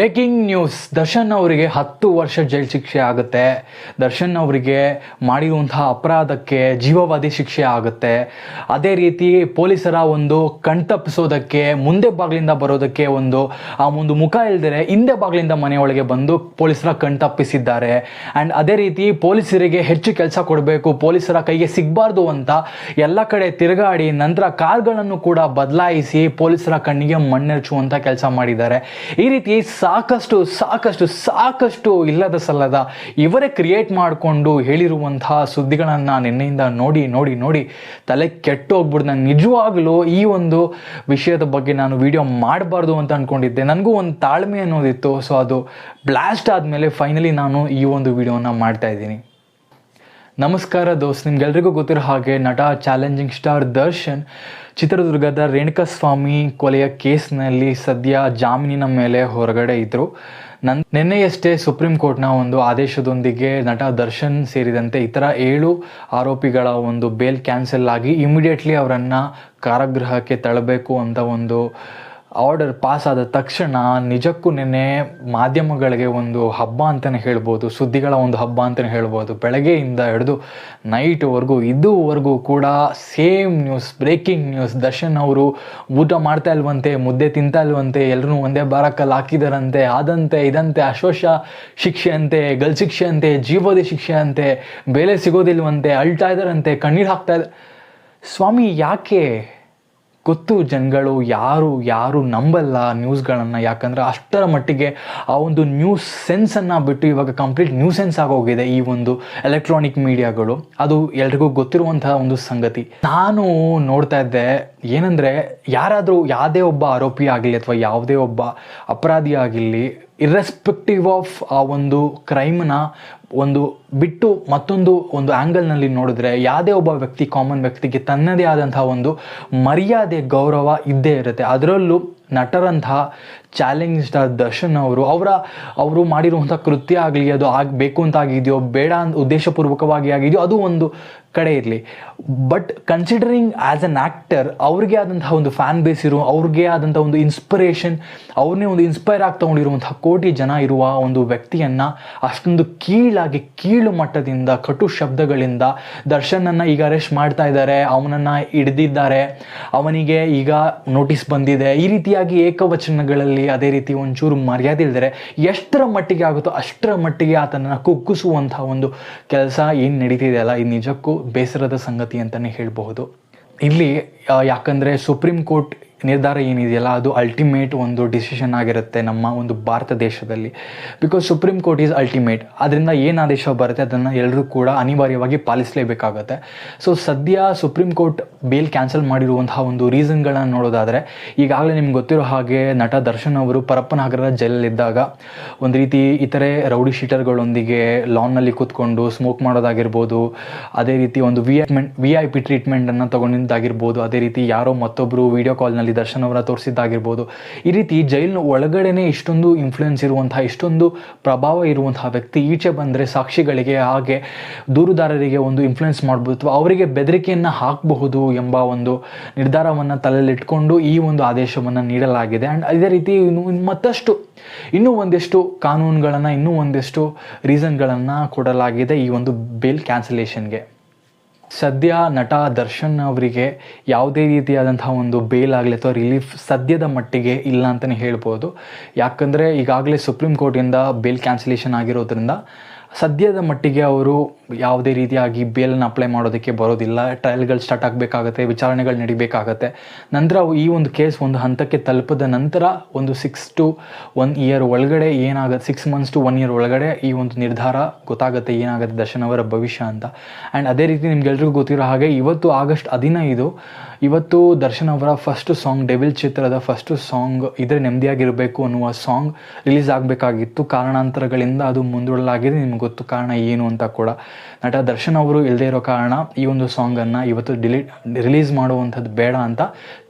Breaking news. Darshan ಅವರಿಗೆ ಹತ್ತು ವರ್ಷ ಜೈಲು ಶಿಕ್ಷೆ ಆಗುತ್ತೆ. ದರ್ಶನ್ ಅವರಿಗೆ ಮಾಡಿರುವಂತಹ ಅಪರಾಧಕ್ಕೆ ಜೀವಾವಧಿ ಶಿಕ್ಷೆ ಆಗುತ್ತೆ. ಅದೇ ರೀತಿ ಪೊಲೀಸರ ಒಂದು ಕಣ್ತಪ್ಪಿಸೋದಕ್ಕೆ ಮುಂದೆ ಬಾಗಿಲಿಂದ ಬರೋದಕ್ಕೆ ಒಂದು, ಆ ಒಂದು ಮುಖ ಇಲ್ದರೆ ಹಿಂದೆ ಬಾಗಿಲಿಂದ ಮನೆಯೊಳಗೆ ಬಂದು ಪೊಲೀಸರ ಕಣ್ತಪ್ಪಿಸಿದ್ದಾರೆ ಆ್ಯಂಡ್ ಅದೇ ರೀತಿ ಪೊಲೀಸರಿಗೆ ಹೆಚ್ಚು ಕೆಲಸ ಕೊಡಬೇಕು, ಪೊಲೀಸರ ಕೈಗೆ ಸಿಗಬಾರ್ದು ಅಂತ ಎಲ್ಲ ಕಡೆ ತಿರುಗಾಡಿ ನಂತರ ಕಾರ್ಗಳನ್ನು ಕೂಡ ಬದಲಾಯಿಸಿ ಪೊಲೀಸರ ಕಣ್ಣಿಗೆ ಮಣ್ಣೆರಚುವಂಥ ಕೆಲಸ ಮಾಡಿದ್ದಾರೆ. ಈ ರೀತಿ ಸಾಕಷ್ಟು ಸಾಕಷ್ಟು ಸಾಕಷ್ಟು ಇಲ್ಲದ ಸಲ್ಲದ ಇವರೇ ಕ್ರಿಯೇಟ್ ಮಾಡಿಕೊಂಡು ಹೇಳಿರುವಂತಹ ಸುದ್ದಿಗಳನ್ನು ನಿನ್ನೆಯಿಂದ ನೋಡಿ ನೋಡಿ ನೋಡಿ ತಲೆ ಕೆಟ್ಟು ಹೋಗ್ಬಿಡ್ದು ನಾನು ನಿಜವಾಗ್ಲೂ ಈ ಒಂದು ವಿಷಯದ ಬಗ್ಗೆ ನಾನು ವಿಡಿಯೋ ಮಾಡಬಾರ್ದು ಅಂತ ಅಂದ್ಕೊಂಡಿದ್ದೆ ನನಗೂ ಒಂದು ತಾಳ್ಮೆ ಅನ್ನೋದಿತ್ತು. ಸೊ ಅದು ಬ್ಲಾಸ್ಟ್ ಆದಮೇಲೆ ಫೈನಲಿ ನಾನು ಈ ಒಂದು ವಿಡಿಯೋನ ಮಾಡ್ತಾ ಇದ್ದೀನಿ. ನಮಸ್ಕಾರ ದೋಸ್ತ್, ನಿಮ್ಗೆಲ್ರಿಗೂ ಗೊತ್ತಿರೋ ಹಾಗೆ ನಟ ಚಾಲೆಂಜಿಂಗ್ ಸ್ಟಾರ್ ದರ್ಶನ್. ಚಿತ್ರದುರ್ಗದ ರೇಣುಕಸ್ವಾಮಿ ಕೊಲೆಯ ಕೇಸ್ನಲ್ಲಿ ಸದ್ಯ ಜಾಮೀನಿನ ಮೇಲೆ ಹೊರಗಡೆ ಇದ್ದರು ನನ್, ನಿನ್ನೆಯಷ್ಟೇ ಸುಪ್ರೀಂ ಕೋರ್ಟ್ನ ಒಂದು ಆದೇಶದೊಂದಿಗೆ ನಟ ದರ್ಶನ್ ಸೇರಿದಂತೆ ಇತರ ಏಳು ಆರೋಪಿಗಳ ಒಂದು ಬೇಲ್ ಕ್ಯಾನ್ಸಲ್ ಆಗಿ ಇಮಿಡಿಯೇಟ್ಲಿ ಅವರನ್ನು ಕಾರಾಗೃಹಕ್ಕೆ ತಳ್ಳಬೇಕು ಅಂತ ಒಂದು ಆರ್ಡರ್ ಪಾಸ್ ಆದ ತಕ್ಷಣ ನಿಜಕ್ಕೂ ನಿನ್ನೆ ಮಾಧ್ಯಮಗಳಿಗೆ ಒಂದು ಹಬ್ಬ ಅಂತಲೇ ಹೇಳ್ಬೋದು, ಸುದ್ದಿಗಳ ಒಂದು ಹಬ್ಬ ಅಂತಲೇ ಹೇಳ್ಬೋದು. ಬೆಳಗ್ಗೆಯಿಂದ ಹಿಡಿದು ನೈಟ್ವರೆಗೂ ಇದುವರೆಗೂ ಕೂಡ same news breaking news Darshan ಅವರು ಊಟ ಮಾಡ್ತಾ ಇಲ್ವಂತೆ, ಮುದ್ದೆ ತಿಂತಾ ಇಲ್ವಂತೆ ಎಲ್ಲರೂ ಒಂದೇ ಬಾರಕ್ಕಲ್ಲಿ ಹಾಕಿದಾರಂತೆ, ಆದಂತೆ, ಇದಂತೆ ಅಶ್ವಶ ಶಿಕ್ಷೆ ಅಂತೆ ಗಲ್ ಶಿಕ್ಷೆ ಅಂತೆ ಜೀವೋದಿ ಶಿಕ್ಷೆ ಅಂತೆ ಬೆಲೆ ಸಿಗೋದಿಲ್ವಂತೆ, ಅಳ್ತಾ ಇದ್ದಾರಂತೆ ಕಣ್ಣೀರು ಹಾಕ್ತಾ ಇದ್ದಾರೆ ಸ್ವಾಮಿ, ಯಾಕೆ ಗೊತ್ತು ಜನಗಳು ಯಾರು ಯಾರು ನಂಬಲ್ಲ ನ್ಯೂಸ್ಗಳನ್ನು ಯಾಕಂದರೆ ಅಷ್ಟರ ಮಟ್ಟಿಗೆ ಆ ಒಂದು ನ್ಯೂಸ್ ಸೆನ್ಸನ್ನು ಬಿಟ್ಟು ಇವಾಗ ಕಂಪ್ಲೀಟ್ ನ್ಯೂಸ್ ಸೆನ್ಸ್ ಆಗೋಗಿದೆ ಈ ಒಂದು ಎಲೆಕ್ಟ್ರಾನಿಕ್ ಮೀಡಿಯಾಗಳು ಅದು ಎಲ್ರಿಗೂ ಗೊತ್ತಿರುವಂತಹ ಒಂದು ಸಂಗತಿ. ನಾನು ನೋಡ್ತಾ ಇದ್ದೆ ಏನಂದರೆ ಯಾರಾದರೂ ಯಾವುದೇ ಒಬ್ಬ ಆರೋಪಿ ಆಗಲಿ ಅಥವಾ ಯಾವುದೇ ಒಬ್ಬ ಅಪರಾಧಿ ಆಗಿರಲಿ ಇರ್ರೆಸ್ಪೆಕ್ಟಿವ್ ಆಫ್ ಆ ಒಂದು ಕ್ರೈಮ್ನ ಒಂದು ಬಿಟ್ಟು ಮತ್ತೊಂದು ಒಂದು ಆ್ಯಂಗಲ್ನಲ್ಲಿ ನೋಡಿದ್ರೆ ಯಾವುದೇ ಒಬ್ಬ ವ್ಯಕ್ತಿ ಕಾಮನ್ ವ್ಯಕ್ತಿಗೆ ತನ್ನದೇ ಆದಂತಹ ಒಂದು ಮರ್ಯಾದೆ, ಗೌರವ ಇದ್ದೇ ಇರುತ್ತೆ. ಅದರಲ್ಲೂ ನಟರಂತಹ ಚಾಲೆಂಜ್ಡ್ ದರ್ಶನ್ ಅವರು, ಅವರ, ಅವರು ಮಾಡಿರುವಂಥ ಕೃತ್ಯ ಆಗಲಿ, ಅದು ಆಗಬೇಕು ಅಂತ ಆಗಿದೆಯೋ, ಬೇಡ ಅಂತ ಉದ್ದೇಶಪೂರ್ವಕವಾಗಿ ಆಗಿದೆಯೋ, ಅದು ಒಂದು ಕಡೆ ಇರಲಿ. But considering as an actor ಅವ್ರಿಗೆ ಆದಂತಹ ಒಂದು ಫ್ಯಾನ್ ಬೇಸ್ ಇರೋ ಅವ್ರಿಗೆ ಆದಂಥ ಒಂದು ಇನ್ಸ್ಪಿರೇಷನ್ ಅವ್ರನ್ನೇ ಒಂದು ಇನ್ಸ್ಪೈರ್ ಆಗಿ ತೊಗೊಂಡಿರುವಂತಹ ಕೋಟಿ ಜನ ಇರುವ ಒಂದು ವ್ಯಕ್ತಿಯನ್ನು ಅಷ್ಟೊಂದು ಕೀಳಾಗಿ, ಕೀಳು ಮಟ್ಟದಿಂದ, ಕಟು ಶಬ್ದಗಳಿಂದ ದರ್ಶನನ್ನು ಈಗ ಅರೆಸ್ಟ್ ಮಾಡ್ತಾ ಇದ್ದಾರೆ, ಅವನನ್ನು ಹಿಡಿದಿದ್ದಾರೆ, ಅವನಿಗೆ ಈಗ ನೋಟಿಸ್ ಬಂದಿದೆ. ಈ ರೀತಿಯಾಗಿ ಏಕವಚನಗಳಲ್ಲಿ ಅದೇ ರೀತಿ ಒಂಚೂರು ಮರ್ಯಾದೆ ಇಲ್ದರೆ ಎಷ್ಟರ ಮಟ್ಟಿಗೆ ಆಗುತ್ತೋ ಅಷ್ಟರ ಮಟ್ಟಿಗೆ ಆತನನ್ನು ಕುಗ್ಗಿಸುವಂಥ ಒಂದು ಕೆಲಸ ಏನು ನಡೀತಿದೆಯಲ್ಲ ಇದು ನಿಜಕ್ಕೂ ಬೇಸರದ ಸಂಗತಿ ಅಂತಲೇ ಹೇಳಬಹುದು. ಇಲ್ಲಿ ಯಾಕಂದರೆ ಸುಪ್ರೀಂ ಕೋರ್ಟ್ ನಿರ್ಧಾರ ಏನಿದೆಯಲ್ಲ, ಅದು ಅಲ್ಟಿಮೇಟ್ ಒಂದು ಡಿಸಿಷನ್ ಆಗಿರುತ್ತೆ ನಮ್ಮ ಒಂದು ಭಾರತ ದೇಶದಲ್ಲಿ. Because Supreme Court is ultimate ಅದರಿಂದ ಏನು ಆದೇಶ ಬರುತ್ತೆ, ಅದನ್ನು ಎಲ್ಲರೂ ಕೂಡ ಅನಿವಾರ್ಯವಾಗಿ ಪಾಲಿಸಲೇಬೇಕಾಗುತ್ತೆ. ಸೊ ಸದ್ಯ ಸುಪ್ರೀಂ ಕೋರ್ಟ್ ಬೇಲ್ ಕ್ಯಾನ್ಸಲ್ ಮಾಡಿರುವಂತಹ ಒಂದು ರೀಸನ್ಗಳನ್ನು ನೋಡೋದಾದರೆ, ಈಗಾಗಲೇ ನಿಮ್ಗೆ ಗೊತ್ತಿರೋ ಹಾಗೆ ನಟ ದರ್ಶನ್ ಅವರು ಪರಪ್ಪನಗರದ ಜೈಲಲ್ಲಿದ್ದಾಗ ಒಂದು ರೀತಿ ಇತರೆ ರೌಡಿ ಶೀಟರ್ಗಳೊಂದಿಗೆ ಲಾನ್ನಲ್ಲಿ ಕೂತ್ಕೊಂಡು ಸ್ಮೋಕ್ ಮಾಡೋದಾಗಿರ್ಬೋದು, ಅದೇ ರೀತಿ ಒಂದು V I V I P ಟ್ರೀಟ್ಮೆಂಟನ್ನು ತೊಗೊಂಡಿದ್ದಾಗಿರ್ಬೋದು, ಅದೇ ರೀತಿ ಯಾರೋ ಮತ್ತೊಬ್ಬರು ವಿಡಿಯೋ ಕಾಲ್ನಲ್ಲಿ ದರ್ಶನ್ ಅವರ ತೋರಿಸಿದ್ದಾಗಿರ್ಬೋದು. ಈ ರೀತಿ ಜೈಲಿನ ಒಳಗಡೆನೆ ಇಷ್ಟೊಂದು ಇನ್ಫ್ಲುಯೆನ್ಸ್ ಇರುವಂತಹ, ಇಷ್ಟೊಂದು ಪ್ರಭಾವ ಇರುವಂತಹ ವ್ಯಕ್ತಿ ಈಚೆ ಬಂದರೆ ಸಾಕ್ಷಿಗಳಿಗೆ ಹಾಗೆ ದೂರುದಾರರಿಗೆ ಒಂದು ಇನ್ಫ್ಲುಯೆನ್ಸ್ ಮಾಡ್ಬೋದು ಅಥವಾ ಅವರಿಗೆ ಬೆದರಿಕೆಯನ್ನು ಹಾಕಬಹುದು ಎಂಬ ಒಂದು ನಿರ್ಧಾರವನ್ನು ತಲೆಯಲ್ಲಿಟ್ಕೊಂಡು ಈ ಒಂದು ಆದೇಶವನ್ನು ನೀಡಲಾಗಿದೆ. ಆ್ಯಂಡ್ ಅದೇ ರೀತಿ ಮತ್ತಷ್ಟು, ಇನ್ನೂ ಒಂದಿಷ್ಟು ಕಾನೂನುಗಳನ್ನು, ಇನ್ನೂ ಒಂದಿಷ್ಟು ರೀಸನ್ಗಳನ್ನು ಕೊಡಲಾಗಿದೆ ಈ ಒಂದು ಬಿಲ್ ಕ್ಯಾನ್ಸಲೇಷನ್ಗೆ ಸದ್ಯ ನಟ ದರ್ಶನ್ ಅವರಿಗೆ ಯಾವುದೇ ರೀತಿಯಾದಂತಹ ಒಂದು ಬೇಲ್ ಆಗಲಿ ಅಥವಾ ರಿಲೀಫ್ ಸದ್ಯದ ಮಟ್ಟಿಗೆ ಇಲ್ಲ ಅಂತಲೇ ಹೇಳ್ಬೋದು. ಯಾಕಂದರೆ ಈಗಾಗಲೇ ಸುಪ್ರೀಂ ಕೋರ್ಟಿಂದ ಬೇಲ್ ಕ್ಯಾನ್ಸಲೇಷನ್ ಆಗಿರೋದ್ರಿಂದ ಸದ್ಯದ ಮಟ್ಟಿಗೆ ಅವರು ಯಾವುದೇ ರೀತಿಯಾಗಿ ಬೇಲನ್ನು ಅಪ್ಲೈ ಮಾಡೋದಕ್ಕೆ ಬರೋದಿಲ್ಲ. ಟ್ರಯಲ್ಗಳು ಸ್ಟಾರ್ಟ್ ಆಗಬೇಕಾಗತ್ತೆ, ವಿಚಾರಣೆಗಳು ನಡಿಬೇಕಾಗತ್ತೆ. ನಂತರ ಈ ಒಂದು ಕೇಸ್ ಒಂದು ಹಂತಕ್ಕೆ ತಲುಪಿದ ನಂತರ ಒಂದು ಸಿಕ್ಸ್ ಟು ಒನ್ ಇಯರ್ ಒಳಗಡೆ ಏನಾಗುತ್ತೆ six months to one year ಒಳಗಡೆ ಈ ಒಂದು ನಿರ್ಧಾರ ಗೊತ್ತಾಗುತ್ತೆ ಏನಾಗುತ್ತೆ ದರ್ಶನ್ ಅವರ ಭವಿಷ್ಯ ಅಂತ. ಆ್ಯಂಡ್ ಅದೇ ರೀತಿ ನಿಮ್ಗೆಲ್ರಿಗೂ ಗೊತ್ತಿರೋ ಹಾಗೆ ಇವತ್ತು ಆಗಸ್ಟ್ ಹದಿನೈದು, ಇವತ್ತು ದರ್ಶನ್ ಅವರ ಫಸ್ಟ್ ಸಾಂಗ್ ಡೆವಿಲ್ ಚಿತ್ರದ ಫಸ್ಟ್ ಸಾಂಗ್ ಇದ್ರೆ ನೆಮ್ಮದಿಯಾಗಿರಬೇಕು ಅನ್ನುವ ಸಾಂಗ್ ರಿಲೀಸ್ ಆಗಬೇಕಾಗಿತ್ತು. ಕಾರಣಾಂತರಗಳಿಂದ ಅದು ಮುಂದೂಡಲಾಗಿದೆ. ನಿಮ್ಗೆ ಗೊತ್ತು ಕಾರಣ ಏನು ಅಂತ ಕೂಡ ನಟ ದರ್ಶನ್ ಅವರು ಇಲ್ಲದೆ ಇರೋ ಕಾರಣ ಈ ಒಂದು ಸಾಂಗನ್ನು ಇವತ್ತು ಡಿಲೀಟ್ ರಿಲೀಸ್ ಮಾಡುವಂಥದ್ದು ಬೇಡ ಅಂತ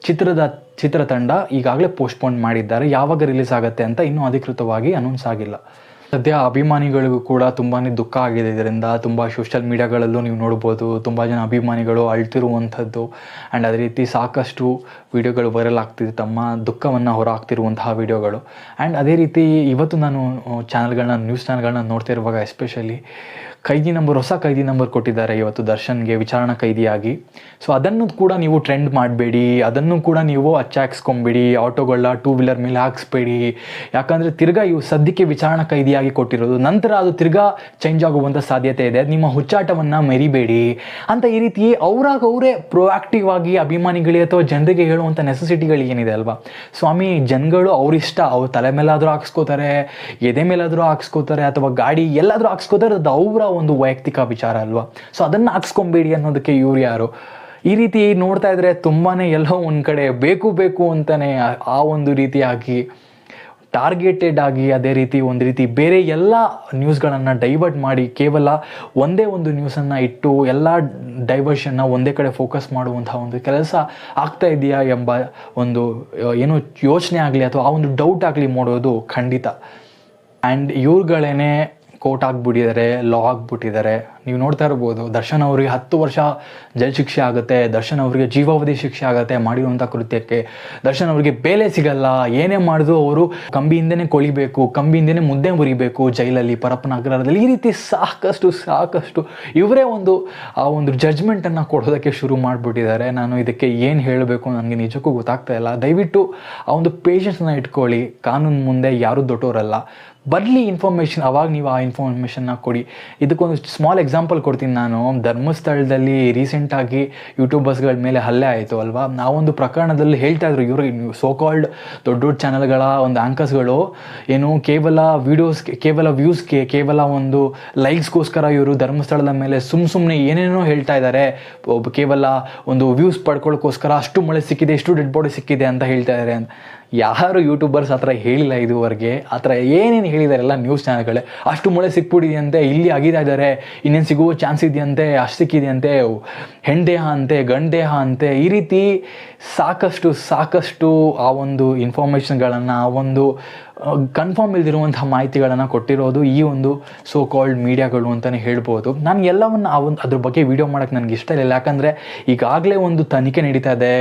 ಚಿತ್ರದ, ಚಿತ್ರತಂಡ ಈಗಾಗಲೇ ಪೋಸ್ಟ್ಪೋನ್ ಮಾಡಿದ್ದಾರೆ. ಯಾವಾಗ ರಿಲೀಸ್ ಆಗುತ್ತೆ ಅಂತ ಇನ್ನೂ ಅಧಿಕೃತವಾಗಿ ಅನೌನ್ಸ್ ಆಗಿಲ್ಲ. ಸದ್ಯ ಅಭಿಮಾನಿಗಳಿಗೂ ಕೂಡ ತುಂಬಾ ದುಃಖ ಆಗಿದೆ. ಇದರಿಂದ ತುಂಬ ಸೋಷಿಯಲ್ ಮೀಡಿಯಾಗಳಲ್ಲೂ ನೀವು ನೋಡ್ಬೋದು, ತುಂಬ ಜನ ಅಭಿಮಾನಿಗಳು ಅಳ್ತಿರುವಂಥದ್ದು. ಆ್ಯಂಡ್ ಅದೇ ರೀತಿ ಸಾಕಷ್ಟು ವಿಡಿಯೋಗಳು ವೈರಲ್ ಆಗ್ತಿದೆ, ತಮ್ಮ ದುಃಖವನ್ನು ಹೊರಹಾಕ್ತಿರುವಂತಹ ವೀಡಿಯೋಗಳು. ಆ್ಯಂಡ್ ಅದೇ ರೀತಿ ಇವತ್ತು ನಾನು ಚಾನಲ್ಗಳನ್ನ ನ್ಯೂಸ್ ಚಾನಲ್ಗಳನ್ನ ನೋಡ್ತಾ ಇರುವಾಗ ಎಸ್ಪೆಷಲಿ ಖೈದಿ ನಂಬರ್, ಹೊಸ ಕೈದಿ ನಂಬರ್ ಕೊಟ್ಟಿದ್ದಾರೆ ಇವತ್ತು ದರ್ಶನ್ಗೆ, ವಿಚಾರಣಾ ಕೈದಿಯಾಗಿ ಸೊ ಅದನ್ನು ಕೂಡ ನೀವು ಟ್ರೆಂಡ್ ಮಾಡಬೇಡಿ, ಅದನ್ನು ಕೂಡ ನೀವು ಹಚ್ಚಾಕ್ಸ್ಕೊಂಬೇಡಿ ಆಟೋಗಳ ಟೂ ವೀಲರ್ ಮೇಲೆ ಹಾಕ್ಸ್ಬೇಡಿ. ಯಾಕಂದರೆ ತಿರ್ಗಾ ಇವು ಸದ್ಯಕ್ಕೆ ವಿಚಾರಣಾ ಕೈದಿಯಾಗಿ ಕೊಟ್ಟಿರೋದು. ನಂತರ ಅದು ತಿರ್ಗಾ ಚೇಂಜ್ ಆಗುವಂಥ ಸಾಧ್ಯತೆ ಇದೆ. ನಿಮ್ಮ ಹುಚ್ಚಾಟವನ್ನು ಮೆರಿಬೇಡಿ. ಅಂತ ಈ ರೀತಿ ಅವರಾಗ ಅವರೇ ಪ್ರೊಆಕ್ಟಿವ್ ಆಗಿ ಅಭಿಮಾನಿಗಳಿಗೆ ಅಥವಾ ಜನರಿಗೆ ಹೇಳುವಂಥ ನೆಸೆಸಿಟಿಗಳು ಏನಿದೆ ಅಲ್ವಾ? ಸ್ವಾಮಿ, ಜನಗಳು ಅವರಿಷ್ಟ. ಅವ್ರ ತಲೆ ಮೇಲಾದರೂ ಹಾಕ್ಸ್ಕೋತಾರೆ, ಎದೆ ಮೇಲಾದರೂ ಹಾಕ್ಸ್ಕೋತಾರೆ, ಅಥವಾ ಗಾಡಿ ಎಲ್ಲಾದರೂ ಹಾಕ್ಸ್ಕೋತಾರೆ, ಅದು ಅವರ ಒಂದು ವೈಯಕ್ತಿಕ ವಿಚಾರ ಅಲ್ವಾ? ಸೊ ಅದನ್ನು ಹಾಕ್ಸ್ಕೊಂಬೇಡಿ ಅನ್ನೋದಕ್ಕೆ ಇವ್ರು ಯಾರು? ಈ ರೀತಿ ನೋಡ್ತಾ ಇದ್ರೆ ತುಂಬಾ ಎಲ್ಲೋ ಒಂದು ಕಡೆ ಬೇಕು ಬೇಕು ಅಂತಲೇ ಆ- ಒಂದು ರೀತಿಯಾಗಿ ಟಾರ್ಗೆಟೆಡ್ ಆಗಿ ಅದೇ ರೀತಿ ಒಂದು ರೀತಿ ಬೇರೆ ಎಲ್ಲ ನ್ಯೂಸ್ಗಳನ್ನು ಡೈವರ್ಟ್ ಮಾಡಿ ಕೇವಲ ಒಂದೇ ಒಂದು ನ್ಯೂಸನ್ನು ಇಟ್ಟು ಎಲ್ಲ ಡೈವರ್ಷನ್ನ ಒಂದೇ ಕಡೆ ಫೋಕಸ್ ಮಾಡುವಂಥ ಒಂದು ಕೆಲಸ ಆಗ್ತಾ ಇದೆಯಾ ಎಂಬ ಒಂದು, ಏನು ಯೋಚನೆ ಆಗಲಿ ಅಥವಾ ಆ ಒಂದು ಡೌಟ್ ಆಗಲಿ ಮಾಡೋದು ಖಂಡಿತ. ಆ್ಯಂಡ್ ಇವ್ರುಗಳೇನೆ ಕೋರ್ಟ್ ಆಗಿಬಿಟ್ಟಿದ್ದಾರೆ ಲಾ ಆಗಿಬಿಟ್ಟಿದ್ದಾರೆ. ನೀವು ನೋಡ್ತಾ ಇರ್ಬೋದು, ದರ್ಶನ್ ಅವರಿಗೆ ಹತ್ತು ವರ್ಷ ಜೈಲು ಶಿಕ್ಷೆ ಆಗುತ್ತೆ, ದರ್ಶನ್ ಅವರಿಗೆ ಜೀವಾವಧಿ ಶಿಕ್ಷೆ ಆಗುತ್ತೆ ಮಾಡಿರುವಂಥ ಕೃತ್ಯಕ್ಕೆ. ದರ್ಶನ್ ಅವರಿಗೆ ಬೇಲೆ ಸಿಗಲ್ಲ, ಏನೇ ಮಾಡಿದ್ರು ಅವರು ಕಂಬಿಯಿಂದನೇ ಕೊಳಿಬೇಕು, ಕಂಬಿಯಿಂದನೇ ಮುದ್ದೆ ಮುರಿಬೇಕು ಜೈಲಲ್ಲಿ, ಪರಪ್ಪನಗರದಲ್ಲಿ. ಈ ರೀತಿ ಸಾಕಷ್ಟು ಸಾಕಷ್ಟು ಇವರೇ ಒಂದು, ಆ ಒಂದು ಜಜ್ಮೆಂಟನ್ನು ಕೊಡೋದಕ್ಕೆ ಶುರು ಮಾಡಿಬಿಟ್ಟಿದ್ದಾರೆ. ನಾನು ಇದಕ್ಕೆ ಏನು ಹೇಳಬೇಕು ನನಗೆ ನಿಜಕ್ಕೂ ಗೊತ್ತಾಗ್ತಾ ಇಲ್ಲ. ದಯವಿಟ್ಟು ಆ ಒಂದು ಪೇಷನ್ಸ್ನ ಇಟ್ಕೊಳ್ಳಿ. ಕಾನೂನು ಮುಂದೆ ಯಾರೂ ದೊಡ್ಡವರಲ್ಲ ಬರಲಿ ಇನ್ಫಾರ್ಮೇಷನ್ ಅವಾಗ ನೀವು ಆ ಇನ್ಫಾರ್ಮೇಷನ್ನ ಕೊಡಿ. ಇದಕ್ಕೊಂದು ಸ್ಮಾಲ್ ಎಕ್ಸಾಂಪಲ್ ಕೊಡ್ತೀನಿ ನಾನು. ಧರ್ಮಸ್ಥಳದಲ್ಲಿ ರೀಸೆಂಟಾಗಿ ಯೂಟ್ಯೂಬರ್ಸ್ಗಳ ಮೇಲೆ ಹಲ್ಲೆ ಆಯಿತು ಅಲ್ವಾ? ನಾವೊಂದು ಪ್ರಕರಣದಲ್ಲಿ ಹೇಳ್ತಾ ಇದ್ರು, ಇವರು ಸೋ ಕಾಲ್ಡ್ ದೊಡ್ಡ ದೊಡ್ಡ ಚಾನಲ್ಗಳ ಒಂದು ಆ್ಯಂಕರ್ಸ್ಗಳು ಏನು, ಕೇವಲ ವೀಡಿಯೋಸ್ ಕೇವಲ ವ್ಯೂಸ್ಗೆ ಕೇವಲ ಒಂದು ಲೈಕ್ಸ್ಗೋಸ್ಕರ ಇವರು ಧರ್ಮಸ್ಥಳದ ಮೇಲೆ ಸುಮ್ಮ ಸುಮ್ಮನೆ ಏನೇನೋ ಹೇಳ್ತಾ ಇದ್ದಾರೆ ಕೇವಲ ಒಂದು ವ್ಯೂಸ್ ಪಡ್ಕೊಳ್ಳೋಕ್ಕೋಸ್ಕರ ಅಷ್ಟು ಮಳೆ ಸಿಕ್ಕಿದೆ, ಇಷ್ಟು ಡೆಡ್ ಬಾಡಿ ಸಿಕ್ಕಿದೆ ಅಂತ ಹೇಳ್ತಾ ಇದ್ದಾರೆ ಅಂತ. ಯಾರು ಯೂಟ್ಯೂಬರ್ಸ್ ಆ ಹೇಳಿಲ್ಲ ಇದುವರೆಗೆ? ಆ ಥರ ಏನೇನು ಹೇಳಿದ್ದಾರೆ ಎಲ್ಲ ನ್ಯೂಸ್ ಚಾನಲ್ಗಳೇ ಅಷ್ಟು ಮಳೆ ಸಿಕ್ಬಿಟ್ಟಿದೆಯಂತೆ, ಇಲ್ಲಿ ಆಗಿದೆ ಇದ್ದಾರೆ ಇನ್ನೇನು ಸಿಗುವ ಚಾನ್ಸ್ ಇದೆಯಂತೆ, ಅಷ್ಟು ಸಿಕ್ಕಿದೆಯಂತೆ, ಹೆಣ್ದೇಹ ಅಂತೆ ಗಂಡೇಹ ಅಂತೆ, ಈ ರೀತಿ ಸಾಕಷ್ಟು ಸಾಕಷ್ಟು ಆ ಒಂದು ಇನ್ಫಾರ್ಮೇಷನ್ಗಳನ್ನು ಆ ಒಂದು ಕನ್ಫರ್ಮ್ ಇಲ್ದಿರುವಂಥ ಮಾಹಿತಿಗಳನ್ನು ಕೊಟ್ಟಿರೋದು ಈ ಒಂದು ಸೋ ಕಾಲ್ಡ್ ಮೀಡಿಯಾಗಳು ಅಂತಲೇ ಹೇಳ್ಬೋದು. ನಾನು ಎಲ್ಲವನ್ನು ಆ ಒಂದು, ಅದ್ರ ಬಗ್ಗೆ ವಿಡಿಯೋ ಮಾಡೋಕ್ಕೆ ನನಗೆ ಇಷ್ಟ ಇಲ್ಲ. ಯಾಕಂದರೆ ಈಗಾಗಲೇ ಒಂದು ತನಿಖೆ ನಡೀತಾ ಇದೆ.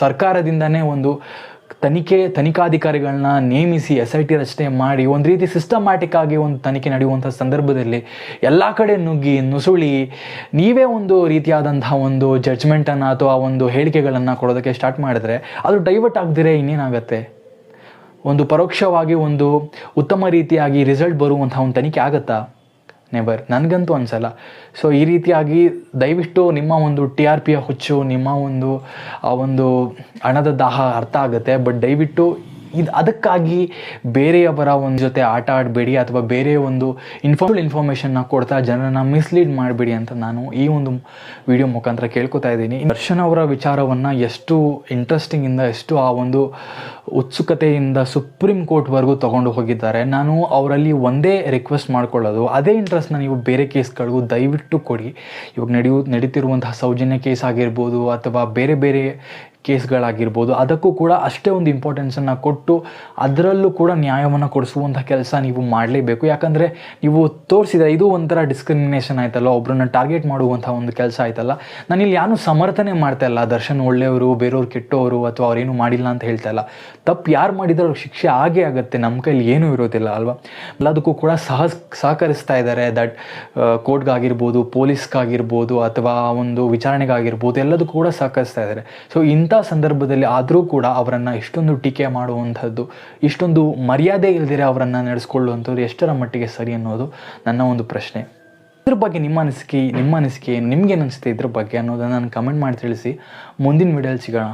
ಸರ್ಕಾರದಿಂದನೇ ಒಂದು ತನಿಖೆ, ತನಿಖಾಧಿಕಾರಿಗಳನ್ನ ನೇಮಿಸಿ ಎಸ್ ಐ ಟಿ ರಚನೆ ಮಾಡಿ ಒಂದು ರೀತಿ ಸಿಸ್ಟಮ್ಯಾಟಿಕ್ ಆಗಿ ಒಂದು ತನಿಖೆ ನಡೆಯುವಂಥ ಸಂದರ್ಭದಲ್ಲಿ ಎಲ್ಲ ಕಡೆ ನುಗ್ಗಿ, ನುಸುಳಿ, ನೀವೇ ಒಂದು ರೀತಿಯಾದಂತಹ ಒಂದು ಜಡ್ಜ್ಮೆಂಟನ್ನು ಅಥವಾ ಒಂದು ಹೇಳಿಕೆಗಳನ್ನು ಕೊಡೋದಕ್ಕೆ ಸ್ಟಾರ್ಟ್ ಮಾಡಿದ್ರೆ ಅದು ಡೈವರ್ಟ್ ಆಗದಿರೇ ಇನ್ನೇನಾಗತ್ತೆ? ಒಂದು ಪರೋಕ್ಷವಾಗಿ ಒಂದು ಉತ್ತಮ ರೀತಿಯಾಗಿ ರಿಸಲ್ಟ್ ಬರುವಂಥ ಒಂದು ತನಿಖೆ ಆಗುತ್ತಾ? ನೆವರ್ ನನಗಂತೂ ಅನ್ಸಲ್ಲ ಸೊ ಈ ರೀತಿಯಾಗಿ ದಯವಿಟ್ಟು ನಿಮ್ಮ ಒಂದು ಟಿ ಆರ್ ಪಿಯ ಹುಚ್ಚು, ನಿಮ್ಮ ಒಂದು, ಆ ಒಂದು ಹಣದ ದಾಹ ಅರ್ಥ ಆಗುತ್ತೆ. ಬಟ್ ದಯವಿಟ್ಟು ಇದು ಅದಕ್ಕಾಗಿ ಬೇರೆಯವರ ಒಂದು ಜೊತೆ ಆಟ ಆಡಬೇಡಿ ಅಥವಾ ಬೇರೆ ಒಂದು ಇನ್ಫಾರ್ಮಲ್ ಇನ್ಫಾರ್ಮೇಷನ್ನ ಕೊಡ್ತಾ ಜನರನ್ನ ಮಿಸ್ಲೀಡ್ ಮಾಡಬೇಡಿ ಅಂತ ನಾನು ಈ ಒಂದು ವಿಡಿಯೋ ಮುಖಾಂತರ ಕೇಳ್ಕೊತಾ ಇದ್ದೀನಿ. ದರ್ಶನ್ ಅವರ ವಿಚಾರವನ್ನು ಎಷ್ಟು ಇಂಟ್ರೆಸ್ಟಿಂಗಿಂದ ಎಷ್ಟು ಆ ಒಂದು ಉತ್ಸುಕತೆಯಿಂದ ಸುಪ್ರೀಂ ಕೋರ್ಟ್ವರೆಗೂ ತಗೊಂಡು ಹೋಗಿದ್ದಾರೆ. ನಾನು ಅವರಲ್ಲಿ ಒಂದೇ ರಿಕ್ವೆಸ್ಟ್ ಮಾಡ್ಕೊಳ್ಳೋದು. ಅದೇ ಇಂಟ್ರೆಸ್ಟ್ನ ನೀವು ಬೇರೆ ಕೇಸ್ಗಳಿಗೂ ದಯವಿಟ್ಟು ಕೊಡಿ. ಇವಾಗ ನಡೆಯು, ನಡೀತಿರುವಂತಹ ಸೌಜನ್ಯ ಕೇಸ್ ಆಗಿರ್ಬೋದು ಅಥವಾ ಬೇರೆ ಬೇರೆ ಕೇಸ್ಗಳಾಗಿರ್ಬೋದು, ಅದಕ್ಕೂ ಕೂಡ ಅಷ್ಟೇ ಒಂದು ಇಂಪಾರ್ಟೆನ್ಸನ್ನು ಕೊಟ್ಟು ಅದರಲ್ಲೂ ಕೂಡ ನ್ಯಾಯವನ್ನು ಕೊಡಿಸುವಂಥ ಕೆಲಸ ನೀವು ಮಾಡಲೇಬೇಕು. ಯಾಕಂದರೆ ನೀವು ತೋರಿಸಿದ ಇದು ಒಂಥರ ಡಿಸ್ಕ್ರಿಮಿನೇಷನ್ ಆಯ್ತಲ್ಲ ಒಬ್ಬರನ್ನ ಟಾರ್ಗೆಟ್ ಮಾಡುವಂಥ ಒಂದು ಕೆಲಸ ಆಯ್ತಲ್ಲ. ನಾನಿಲ್ಲಿ ಯಾರು ಸಮರ್ಥನೆ ಮಾಡ್ತಾ ಇಲ್ಲ, ದರ್ಶನ್ ಒಳ್ಳೆಯವರು, ಬೇರೆಯವ್ರು ಕೆಟ್ಟವರು ಅಥವಾ ಅವ್ರೇನು ಮಾಡಿಲ್ಲ ಅಂತ ಹೇಳ್ತಾ ಇಲ್ಲ. ತಪ್ಪು ಯಾರು ಮಾಡಿದ್ರೆ ಶಿಕ್ಷೆ ಆಗೇ ಆಗುತ್ತೆ, ನಮ್ಮ ಕೈಲಿ ಏನೂ ಇರೋದಿಲ್ಲ ಅಲ್ವಾ? ಎಲ್ಲದಕ್ಕೂ ಕೂಡ ಸಹ ಸಹಕರಿಸ್ತಾ ಇದ್ದಾರೆ. ದಟ್ ಕೋರ್ಟ್ಗಾಗಿರ್ಬೋದು, ಪೊಲೀಸ್ಗಾಗಿರ್ಬೋದು ಅಥವಾ ಒಂದು ವಿಚಾರಣೆಗಾಗಿರ್ಬೋದು, ಎಲ್ಲದಕ್ಕೂ ಕೂಡ ಸಹಕರಿಸ್ತಾ ಇದ್ದಾರೆ. ಸೊ ಇಂಥ ಸಂದರ್ಭದಲ್ಲಿ ಆದರೂ ಕೂಡ ಅವರನ್ನು ಇಷ್ಟೊಂದು ಟೀಕೆ ಮಾಡುವಂಥದ್ದು, ಇಷ್ಟೊಂದು ಮರ್ಯಾದೆ ಇಲ್ದಿರ ಅವರನ್ನು ನಡೆಸ್ಕೊಳ್ಳುವಂಥದ್ದು ಎಷ್ಟರ ಮಟ್ಟಿಗೆ ಸರಿ ಅನ್ನೋದು ನನ್ನ ಒಂದು ಪ್ರಶ್ನೆ. ಇದ್ರ ಬಗ್ಗೆ ನಿಮ್ಮ ಅನಿಸಿಕೆ ನಿಮ್ಮ ಅನಿಸಿಕೆ ನಿಮ್ಗೇನು ಅನಿಸುತ್ತೆ ಇದ್ರ ಬಗ್ಗೆ ಅನ್ನೋದನ್ನು ನಾನು ಕಮೆಂಟ್ ಮಾಡಿ ತಿಳಿಸಿ. ಮುಂದಿನ ವಿಡಿಯೋಲಿ ಸಿಗೋಣ.